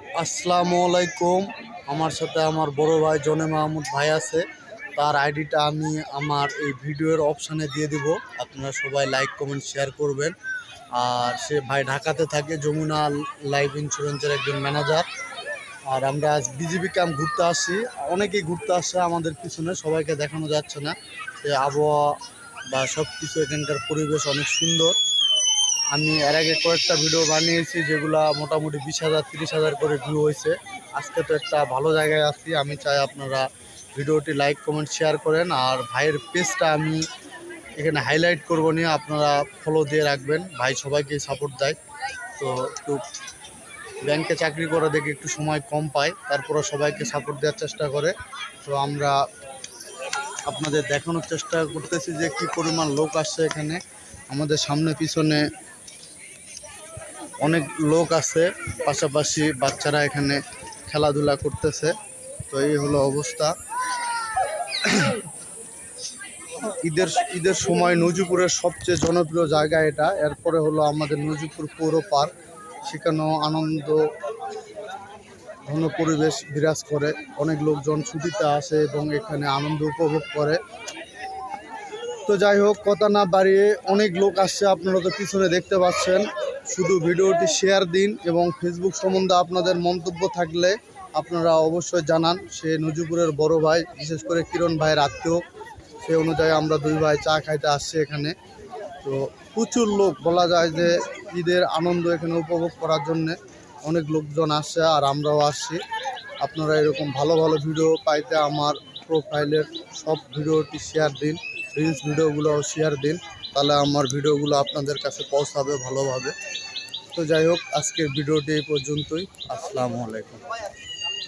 আসসালামু আলাইকুম। আমার সাথে আমার বড় ভাই জনে মাহমুদ ভাই আছে। তার আইডিটা আমি আমার এই ভিডিওর অপশানে দিয়ে দিব। আপনারা সবাই লাইক, কমেন্ট, শেয়ার করবেন। আর সে ভাই ঢাকাতে থাকে, যমুনা লাইফ ইন্স্যুরেন্সের একজন ম্যানেজার। আর আমরা আজ বিজিবি ক্যাম্প ঘুরতে আসছি। অনেকেই ঘুরতে আসছে আমাদের পিছনে, সবাইকে দেখানো যাচ্ছে না। যে আবহাওয়া বা সব কিছু এখানকার পরিবেশ অনেক সুন্দর। আমি এর আগে কয়েকটা ভিডিও বানিয়েছি যেগুলা মোটামুটি বিশ হাজার, তিরিশ হাজার করে ভিউ হয়েছে। আজকে তো একটা ভালো জায়গায় আছি। আমি চাই আপনারা ভিডিওটি লাইক কমেন্ট শেয়ার করেন। আর ভাইয়ের পেজটা আমি এখানে হাইলাইট করব নিয়ে আপনারা ফলো দিয়ে রাখবেন। ভাই সবাইকে সাপোর্ট দেয়। তো একটু ব্যাংকে চাকরি করে দেখে একটু সময় কম পায়। তারপরে সবাইকে সাপোর্ট দেওয়ার চেষ্টা করে। তো আমরা আপনাদের দেখানোর চেষ্টা করতেছি যে কি পরিমাণ লোক আসছে এখানে। আমাদের সামনে, পিছনে অনেক লোক আছে, পাশাপাশি বাচ্চারা এখানে খেলাধুলা করতেছে। তো এই হলো অবস্থা। ঈদের ঈদের সময় নজিপুরের সবচেয়ে জনপ্রিয় জায়গা এটা। এরপরে হলো আমাদের নজিপুর পৌর পার্ক। সেখানেও আনন্দ, ঘন পরিবেশ বিরাজ করে। অনেক লোকজন ছুটিতে আসে এবং এখানে আনন্দ উপভোগ করে। তো যাই হোক, কথা না বাড়িয়ে অনেক লোক আসছে, আপনারা তো পিছনে দেখতে পাচ্ছেন। শুধু ভিডিওটি শেয়ার দিন এবং ফেসবুক সম্বন্ধে আপনাদের মন্তব্য থাকলে আপনারা অবশ্যই জানান। সে নজিপুরের বড় ভাই, বিশেষ করে কিরণ ভাইয়ের আত্মীয়। সে অনুযায়ী আমরা দুই ভাই চা খাইতে আসছি এখানে। তো প্রচুর লোক, বলা যায় যে ঈদের আনন্দ এখানে উপভোগ করার জন্যে অনেক লোকজন আসছে আর আমরাও আসছি। আপনারা এরকম ভালো ভালো ভিডিও পাইতে আমার প্রোফাইলের সব ভিডিওটি শেয়ার দিন রিলস ভিডিওগুলো শেয়ার দিন। তাহলে আমার ভিডিওগুলো আপনাদের কাছে পৌঁছাবে ভালোভাবে। তো যাই হোক, আজকের ভিডিওটি এই পর্যন্তই। আসসালামু আলাইকুম।